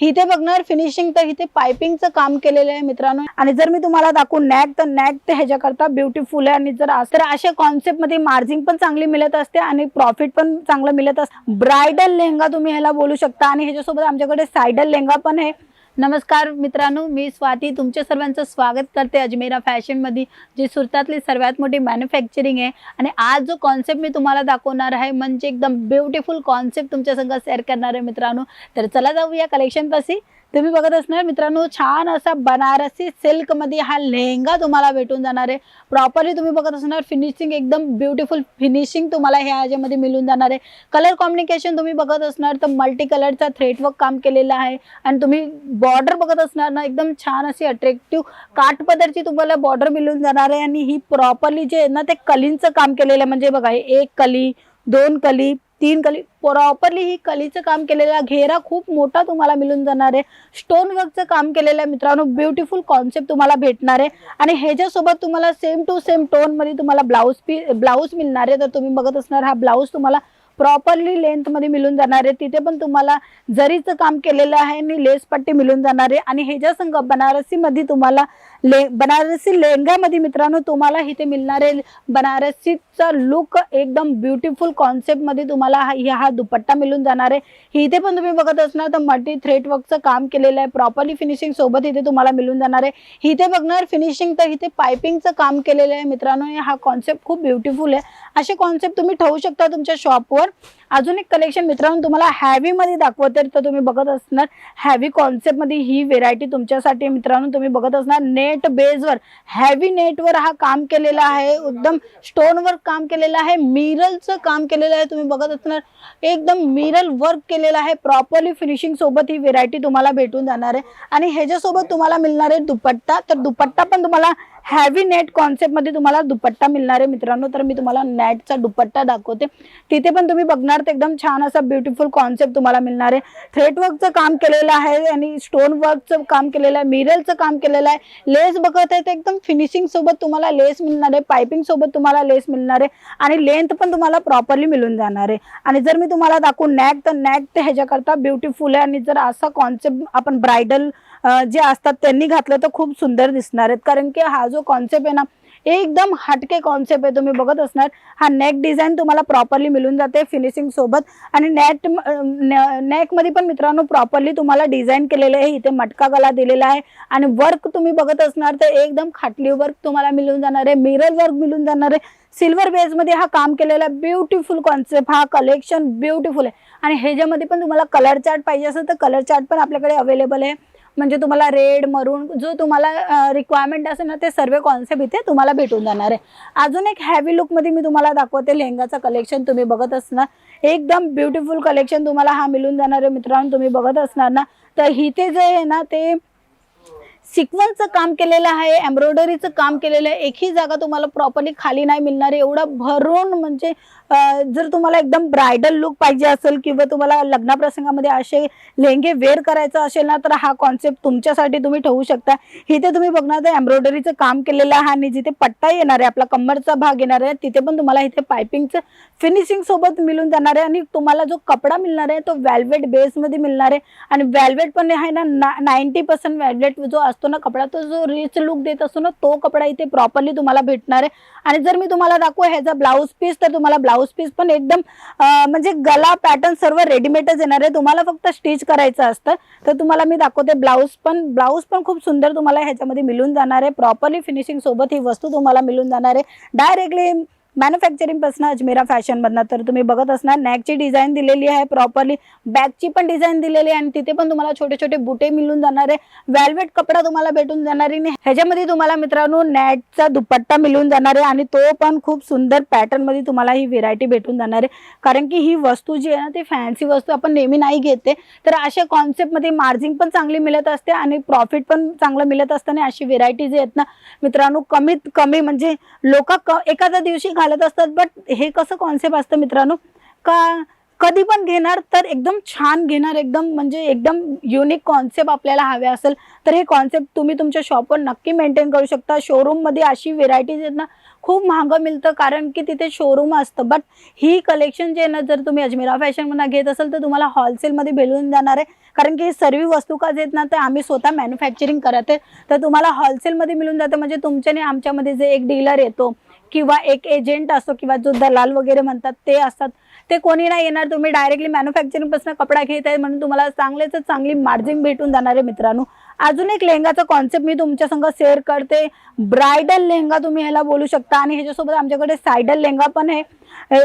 इथे बघणार फिनिशिंग तर इथे पायपिंगचं काम केलेलं आहे मित्रांनो. आणि जर मी तुम्हाला दाखवू नॅक तर नॅक तर ह्याच्याकरता ब्युटिफुल आहे. आणि जर तर अशा कॉन्सेप्टमध्ये मार्जिन पण चांगली मिळत असते आणि प्रॉफिट पण चांगलं मिळत असते. ब्रायडल लेहंगा तुम्ही ह्याला बोलू शकता. आणि ह्याच्यासोबत आमच्याकडे सायडल लेहंगा पण आहे. नमस्कार मित्रांनो मी स्वाती. तुमच्या सर्वांचं स्वागत करते अजमेरा फॅशनमध्ये जी सुरतातली सर्वात मोठी मॅन्युफॅक्चरिंग आहे. आणि आज जो कॉन्सेप्ट मी तुम्हाला दाखवणार आहे म्हणजे एकदम ब्युटिफुल कॉन्सेप्ट तुमच्या संग शेअर करणार आहे मित्रांनो. तर चला जाऊया कलेक्शन पाशी. तुम्ही बघत असणार मित्रांनो छान असा बनारसी सिल्कमध्ये हा लेहंगा तुम्हाला भेटून जाणार आहे. प्रॉपरली तुम्ही बघत असणार फिनिशिंग एकदम ब्युटिफुल फिनिशिंग तुम्हाला ह्या ह्याच्यामध्ये मिळून जाणार आहे. कलर कॉम्बिनेशन तुम्ही बघत असणार तर मल्टी कलरचा थ्रेटवर्क काम केलेलं आहे. आणि तुम्ही बॉर्डर बघत असणार ना एकदम छान अशी अट्रॅक्टिव्ह काठपदरची तुम्हाला बॉर्डर मिळून जाणार आहे. आणि ही प्रॉपरली जे आहे ना ते कलींचं काम केलेलं आहे. म्हणजे बघा एक कली दोन कली तीन कली प्रॉपरली ही कलीचं काम केलेला घेरा खूप मोठा तुम्हाला मिळून जाणार आहे. स्टोन वर्कचं काम केलेलं आहे मित्रांनो ब्युटिफुल कॉन्सेप्ट तुम्हाला भेटणार आहे. आणि ह्याच्यासोबत तुम्हाला सेम टू सेम टोनमध्ये तुम्हाला ब्लाऊज पी ब्लाऊज मिळणार आहे. तर तुम्ही बघत असणार हा ब्लाऊज तुम्हाला प्रॉपरली लेंथमध्ये मिळून जाणार आहे तिथे पण तुम्हाला जरीचं काम केलेलं आहे आणि लेस पट्टी मिळून जाणार आहे आणि ह्याच्या संघ बनारसीमध्ये तुम्हाला ले बनारसी लेहंग्यामध्ये मित्रांनो तुम्हाला इथे मिळणार आहे बनारसीचा लुक एकदम ब्युटिफुल कॉन्सेप्टमध्ये तुम्हाला हा ह्या- हा दुपट्टा मिळून जाणार. आहे इथे पण तुम्ही बघत असणार तर मल्टी थ्रेड वर्कचं काम केलेलं आहे. प्रॉपरली फिनिशिंग सोबत इथे तुम्हाला मिळून जाणार. आहे इथे बघणार फिनिशिंग तर इथे पायपिंगचं काम केलेलं आहे मित्रांनो. हा कॉन्सेप्ट खूप ब्युटिफुल आहे. असे कॉन्सेप्ट तुम्ही ठेवू शकता तुमच्या शॉपवर तर अजून एक कलेक्शन मित्रांनो तुम्हाला हॅवी मध्ये दाखवते तर तुम्ही बघत असणार हॅवी कॉन्सेप्टमध्ये ही व्हेरायटी तुमच्यासाठी मित्रांनो तुम्ही बघत असणार. नेट बेसवर हॅवी नेटवर हा काम केलेला आहे एकदम स्टोनवर काम केलेलं आहे मिरलचं काम केलेलं आहे तुम्ही बघत असणार. एकदम मिरल वर्क केलेलं आहे प्रॉपरली फिनिशिंग सोबत ही व्हेरायटी तुम्हाला भेटून जाणार आहे. आणि ह्याच्यासोबत तुम्हाला मिळणार आहे दुपट्टा तर दुपट्टा पण तुम्हाला हॅवी नेट कॉन्सेप्टमध्ये तुम्हाला दुपट्टा मिळणार आहे मित्रांनो. तर मी तुम्हाला नेटचा दुपट्टा दाखवते. तिथे पण तुम्ही बघणार तर एकदम छान असा ब्युटिफुल कॉन्सेप्ट तुम्हाला मिळणार आहे. थ्रेट वर्कचं काम केलेलं आहे आणि स्टोन वर्कचं काम केलेलं आहे. मिरलचं काम केलेलं आहे. लेस बघत आहे तर एकदम फिनिशिंग सोबत तुम्हाला लेस मिळणार आहे. पायपिंग सोबत तुम्हाला लेस मिळणार आहे. आणि लेंथ पण तुम्हाला प्रॉपरली मिळून जाणार आहे. आणि जर मी तुम्हाला दाखवू नॅक तर नॅक ते ह्याच्याकरता ब्युटिफुल आहे. आणि जर असा कॉन्सेप्ट आपण ब्रायडल जे असतात त्यांनी घातलं तर खूप सुंदर दिसणार आहेत. कारण की हा जो कॉन्सेप्ट आहे ना एकदम हटके कॉन्सेप्ट आहे तुम्ही बघत असणार. हा नेक डिझाईन तुम्हाला प्रॉपरली मिळून जाते फिनिशिंग सोबत. आणि नेट नेकमध्ये पण मित्रांनो प्रॉपरली तुम्हाला डिझाईन केलेलं आहे. इथे मटका गला दिलेला आहे. आणि वर्क तुम्ही बघत असणार तर एकदम खाटली वर्क तुम्हाला मिळून जाणार आहे. मिरर वर्क मिळून जाणार आहे. सिल्वर बेजमध्ये हा काम केलेला ब्युटिफुल कॉन्सेप्ट हा कलेक्शन ब्युटिफुल आहे. आणि ह्याच्यामध्ये पण तुम्हाला कलर चार्ट पाहिजे असेल तर कलर चार्ट पण आपल्याकडे अवेलेबल आहे. म्हणजे तुम्हाला रेड मरून जो तुम्हाला रिक्वायरमेंट असेल ना ते सर्व कॉन्सेप्ट इथे तुम्हाला भेटून जाणार आहे. अजून एक हॅवी लुकमध्ये मी तुम्हाला दाखवते लेहंगाचं कलेक्शन तुम्ही बघत असणार. एकदम ब्युटिफुल कलेक्शन तुम्हाला हा मिळून जाणार आहे मित्रांनो. तुम्ही बघत असणार ना. तर इथे जे आहे ना ते सिक्वन्सचं काम केलेलं आहे एम्ब्रॉयडरीचं काम केलेलं आहे एकही जागा तुम्हाला प्रॉपरली खाली नाही मिळणार आहे. एवढं भरून म्हणजे जर तुम्हाला एकदम ब्रायडल लुक पाहिजे असेल किंवा तुम्हाला लग्नाप्रसंगामध्ये असे लेहंगे वेअर करायचं असेल ना तर हा कॉन्सेप्ट तुमच्यासाठी तुम्ही ठेवू शकता. इथे तुम्ही बघणार तर एम्ब्रॉयडरीचं काम केलेलं आहे आणि जिथे पट्टा येणार आहे आपला कमरचा भाग येणार आहे तिथे पण तुम्हाला इथे पायपिंगचं फिनिशिंग सोबत मिळून जाणार आहे आणि तुम्हाला जो कपडा मिळणार आहे तो वेल्वेट बेसमध्ये मिळणार आहे. आणि वेल्वेट पण आहे ना नाईन्टी पर्सेंट वेल्वेट जो असतो ना कपडा तो जो रिच लुक देत असतो ना तो कपडा इथे प्रॉपरली तुम्हाला भेटणार आहे. आणि जर मी तुम्हाला दाखवू ह्याचा ब्लाऊज पीस तर तुम्हाला ब्लाऊज पीस पण एकदम म्हणजे गला पॅटर्न सर्व रेडीमेडच येणार आहे. तुम्हाला फक्त स्टिच करायचं असतं तर तुम्हाला मी दाखवते ब्लाऊज पण. ब्लाऊज पण खूप सुंदर तुम्हाला ह्याच्यामध्ये मिळून जाणार आहे. प्रॉपरली फिनिशिंग सोबत ही वस्तू तुम्हाला मिळून जाणार आहे. डायरेक्टली मॅन्युफॅक्चरिंगपासून अजमेरा फॅशन मधनं. तर तुम्ही बघत असणार नॅकची डिझाईन दिलेली आहे प्रॉपरली बॅगची पण डिझाईन दिलेली आहे आणि तिथे पण तुम्हाला छोटे छोटे बुटे मिळून जाणार आहे. वेल्वेट कपडा तुम्हाला भेटून जाणार आहे. आणि ह्याच्यामध्ये तुम्हाला मित्रांनो नॅटचा दुपट्टा मिळून जाणार आहे. आणि तो पण खूप सुंदर पॅटर्नमध्ये तुम्हाला ही व्हेरायटी भेटून जाणार आहे. कारण की ही वस्तू जी आहे ना ती फॅन्सी वस्तू आपण नेहमी नाही घेते तर अशा कॉन्सेप्टमध्ये मार्जिन पण चांगली मिळत असते आणि प्रॉफिट पण चांगलं मिळत असतं. आणि अशी व्हेरायटी जी आहेत ना मित्रांनो कमीत कमी म्हणजे लोक एखाद्या दिवशी घालत असतात. बट हे कसं कॉन्सेप्ट असतं मित्रांनो? का कधी पण घेणार तर एकदम छान घेणार एकदम म्हणजे एकदम युनिक कॉन्सेप्ट आपल्याला हवे असेल तर हे कॉन्सेप्ट तुम्ही तुमच्या शॉपवर नक्की मेंटेन करू शकता. शोरूममध्ये अशी व्हेरायटीज आहेत ना खूप महागं मिळतं कारण की तिथे शोरूम असतं. बट ही कलेक्शन जे आहे ना जर तुम्ही अजमेरा फॅशनमधून घेत असाल तर तुम्हाला होलसेलमध्ये भेटून जाणार आहे. कारण की सर्व वस्तू का येत ना तर आम्ही स्वतः मॅन्युफॅक्चरिंग करत आहे. तर तुम्हाला होलसेलमध्ये मिळून जातं. म्हणजे तुमच्याने आमच्यामध्ये जे एक डीलर येतो किंवा एक एजंट असतो किंवा जो दलाल वगैरे म्हणतात ते असतात. ते कोणी नाही येणार. तुम्ही डायरेक्टली मॅन्युफॅक्चरिंगपासून कपडा घेत आहे म्हणून तुम्हाला चांगलेच चांगली मार्जिन भेटून जाणार आहे मित्रांनो. अजून एक लेहंगाचा कॉन्सेप्ट मी तुमच्या संग शेअर करते. ब्रायडल लेहंगा तुम्ही ह्याला बोलू शकता आणि ह्याच्यासोबत आमच्याकडे सायडल लेहंगा पण आहे.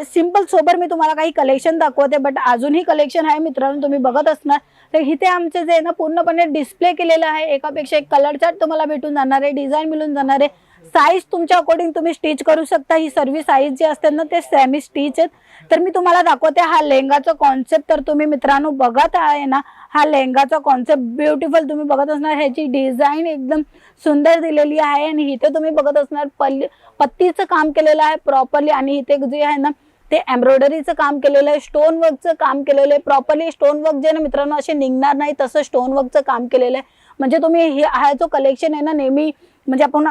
सिंपल सोबत मी तुम्हाला काही कलेक्शन दाखवते बट अजूनही कलेक्शन आहे मित्रांनो तुम्ही बघत असणार. तर इथे आमचे जे आहे ना पूर्णपणे डिस्प्ले केलेलं आहे. एकापेक्षा एक कलर चार्ट तुम्हाला भेटून जाणार आहे डिझाईन मिळून जाणार आहे. साईज तुमच्या अकॉर्डिंग तुम्ही स्टिच करू शकता. ही सर्व साईज जी असते ना ते सेमी स्टिच आहेत. तर मी तुम्हाला दाखवते हा लेहंगाचा कॉन्सेप्ट तर तुम्ही मित्रांनो बघत आहे ना हा लेहंगाचा कॉन्सेप्ट ब्युटिफुल तुम्ही बघत असणार. ह्याची डिझाईन एकदम सुंदर दिलेली आहे. आणि इथे तुम्ही बघत असणार पल्ली पत्तीचं काम केलेलं आहे प्रॉपरली आणि इथे जे आहे ना ते एम्ब्रॉयडरीचं काम केलेलं आहे. स्टोन वर्कचं काम केलेलं आहे. प्रॉपरली स्टोन वर्क जे आहे ना मित्रांनो असे निघणार नाही. तसं स्टोन वर्कचं काम केलेलं आहे. म्हणजे तुम्ही हे हा जो कलेक्शन आहे ना नेहमी म्हणजे आपण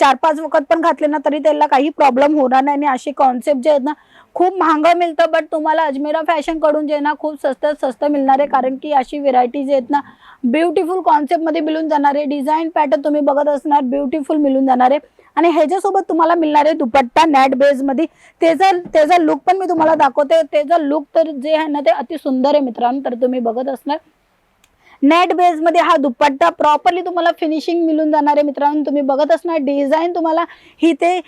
चार पाच वखत पण घातले ना तरी त्याला काही प्रॉब्लेम होणार नाही. आणि असे कॉन्सेप्ट जे आहेत ना खूप महागं मिळतं बट तुम्हाला अजमेरा फॅशनकडून जे ना खूप स्वस्त स्वस्त मिळणार आहे. कारण की अशी व्हेरायटी जे आहेत ना ब्युटिफुल कॉन्सेप्टमध्ये मिळून जाणार आहे. डिझाईन पॅटर्न तुम्ही बघत असणार ब्युटिफुल मिळून जाणार आहे. आणि ह्याच्यासोबत तुम्हाला मिळणार आहे दुपट्टा नॅट बेसमध्ये त्याचा त्याचा लुक पण मी तुम्हाला दाखवते. त्याचा लुक तर जे आहे ना ते अति सुंदर आहे मित्रांनो तर तुम्ही बघत असणार. नेट बेसमध्ये हा दुपट्टा प्रॉपरली तुम्हाला फिनिशिंग मिळून जाणार आहे मित्रांनो. तुम्ही बघत असणार डिझाईन तुम्हाला ही ते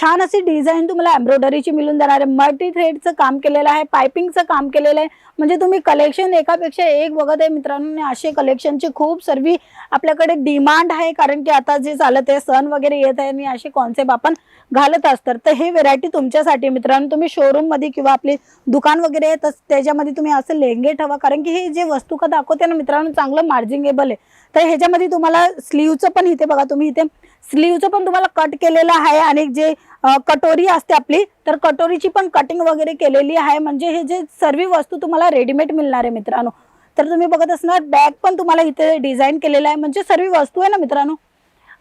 छान अशी डिझाईन तुम्हाला एम्ब्रॉयडरीची मिळून जाणार आहे. मल्टी थ्रेडचं काम केलेलं आहे पायपिंगचं काम केलेलं आहे. म्हणजे तुम्ही कलेक्शन एकापेक्षा एक बघत आहे मित्रांनो असे कलेक्शनची खूप सर्व आपल्याकडे डिमांड आहे. कारण की आता जे चालत आहे सण वगैरे येत आहे आणि असे कॉन्सेप्ट आपण घालत असतात तर हे व्हेरायटी तुमच्यासाठी मित्रांनो तुम्ही शोरूममध्ये किंवा आपले दुकान वगैरे आहे तर त्याच्यामध्ये तुम्ही असं लेंगे ठेवा. कारण की हे जे वस्तू का दाखवते ना मित्रांनो चांगलं मार्जिंगेबल आहे. तर ह्याच्यामध्ये तुम्हाला स्लीवचं पण इथे बघा तुम्ही इथे स्लीवचं पण तुम्हाला कट केलेलं आहे. आणि जे कटोरी असते आपली तर कटोरीची पण कटिंग वगैरे केलेली आहे. म्हणजे हे जे सर्व वस्तू तुम्हाला रेडीमेड मिळणार आहे मित्रांनो. तर तुम्ही बघत असणार बॅग पण तुम्हाला इथे डिझाईन केलेलं आहे. म्हणजे सर्व वस्तू आहे ना मित्रांनो?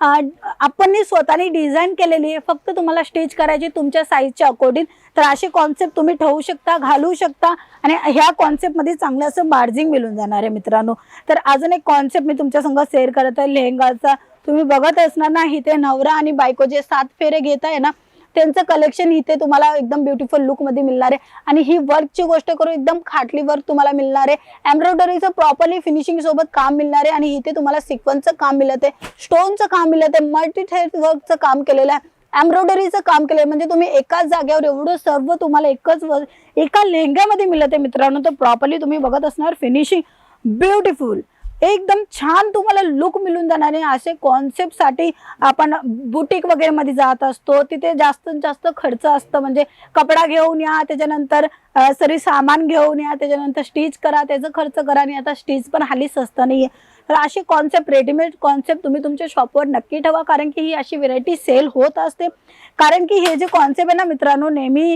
आपण स्वतःने डिझाईन केलेली आहे. फक्त तुम्हाला स्टिच करायची तुमच्या साईजच्या अकॉर्डिंग तर असे कॉन्सेप्ट तुम्ही ठेवू शकता घालू शकता. आणि ह्या कॉन्सेप्टमध्ये चांगलं असं मार्जिंग मिळून जाणार आहे मित्रांनो. तर अजून एक कॉन्सेप्ट मी तुमच्या संग शेअर करत आहे लेहंगाचा. तुम्ही बघत असणार ना इथे नवरा आणि बायको जे सात फेरे घेत आहे ना त्यांचं कलेक्शन इथे तुम्हाला एकदम ब्युटिफुल लुकमध्ये मिळणार आहे. आणि ही वर्कची गोष्ट करू एकदम खाटली वर्क तुम्हाला मिळणार आहे. एम्ब्रॉयडरीचं प्रॉपरली फिनिशिंग सोबत काम मिळणार आहे. आणि इथे तुम्हाला सिक्वन्सचं काम मिळत आहे. स्टोनचं काम मिळत आहे. मल्टी थ्रेड वर्कचं काम केलेलं आहे. एम्ब्रॉयडरीचं काम केलंय म्हणजे तुम्ही एकाच जागेवर एवढं सर्व तुम्हाला एकच एका लेहंग्यामध्ये मिळत आहे मित्रांनो. तर प्रॉपरली तुम्ही बघत असणार फिनिशिंग ब्युटिफुल एकदम छान तुम्हाला लुक मिळून जाणार आहे. असे कॉन्सेप्टसाठी आपण बुटीक वगैरे मध्ये जात असतो. तिथे जास्तीत जास्त खर्च असतं. म्हणजे कपडा घेऊन या त्याच्यानंतर सरी सामान घेऊन या त्याच्यानंतर स्टिच करा त्याचा खर्च करा आणि आता स्टिच पण हाली स्वस्त नाहीये. तर असे कॉन्सेप्ट रेडीमेड कॉन्सेप्ट तुम्ही तुमच्या शॉपवर नक्की ठेवा कारण की ही अशी व्हेरायटी सेल होत असते. कारण की हे जे कॉन्सेप्ट आहे ना मित्रांनो नेहमी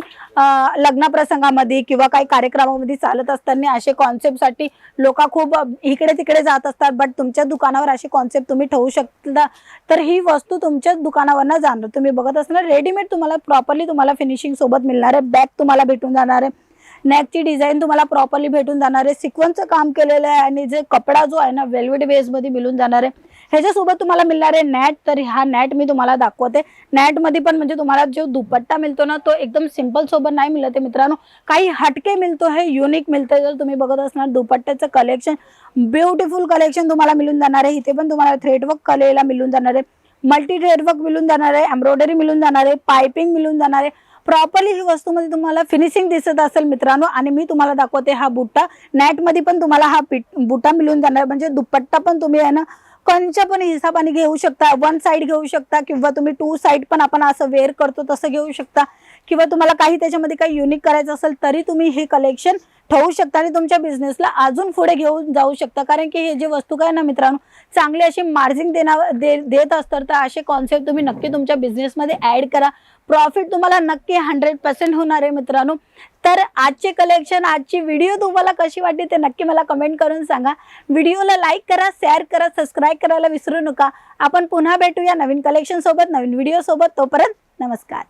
लग्नप्रसंगामध्ये किंवा काही कार्यक्रमामध्ये चालत असताना असे कॉन्सेप्टसाठी लोक खूप इकडे तिकडे जात असतात. बट तुमच्या दुकानावर असे कॉन्सेप्ट तुम्ही ठेवू शकता. तर ही वस्तू तुमच्याच दुकानावर जाणार. तुम्ही बघत असणार रेडीमेड तुम्हाला प्रॉपरली तुम्हाला फिनिशिंग सोबत मिळणार आहे. बॅग तुम्हाला भेटून जाणार आहे. नेकची डिझाईन तुम्हाला प्रॉपरली भेटून जाणार आहे. सिक्वन्सचं काम केलेलं आहे आणि जे कपडा जो आहे ना वेल्वेट बेसमध्ये मिळून जाणार आहे. ह्याच्यासोबत तुम्हाला मिळणार आहे नॅट तर हा नॅट मी तुम्हाला दाखवते. नॅटमध्ये पण म्हणजे तुम्हाला जो दुपट्टा मिळतो ना तो एकदम सिंपल सोबत नाही मिळत आहे मित्रांनो. काही हटके मिळतो हे युनिक मिळतं जर तुम्ही बघत असणार दुपट्ट्याचं कलेक्शन ब्युटिफुल कलेक्शन तुम्हाला मिळून जाणार आहे. इथे पण तुम्हाला थ्रेडवर्क कलेला मिळून जाणार आहे. मल्टी थ्रेडवर्क मिळून जाणार आहे. एम्ब्रॉयडरी मिळून जाणार आहे. पायपिंग मिळून जाणार आहे. प्रॉपरली ही वस्तूमध्ये तुम्हाला फिनिशिंग दिसत असेल मित्रांनो आणि मी तुम्हाला दाखवते हा बुट्टा. नॅटमध्ये पण तुम्हाला हा बुट्टा मिळून जाणार म्हणजे दुपट्टा पण तुम्ही आहे ना कोणच्या पण हिसाबाने घेऊ शकता. वन साईड घेऊ शकता किंवा तुम्ही टू साईड पण आपण असं वेअर करतो तसं घेऊ शकता. किंवा तुम्हाला काही त्याच्यामध्ये काही युनिक करायचं असेल तरी तुम्ही हे कलेक्शन ठेवू शकता आणि तुमच्या बिझनेसला अजून पुढे घेऊन जाऊ शकता. कारण की हे जे वस्तू काय ना मित्रांनो चांगले अशी मार्जिन देणार दे देत असतात तर असे कॉन्सेप्ट तुम्ही नक्की तुमच्या बिझनेसमध्ये ऍड करा. प्रॉफिट तुम्हाला नक्की हंड्रेड पर्सेंट होणार आहे मित्रांनो. तर आजचे कलेक्शन आजची व्हिडिओ तुम्हाला कशी वाटली ते नक्की मला कमेंट करून सांगा. व्हिडिओला लाईक करा शेअर करा सबस्क्राईब करायला विसरू नका. आपण पुन्हा भेटूया नवीन कलेक्शन सोबत नवीन व्हिडिओसोबत तोपर्यंत नमस्कार.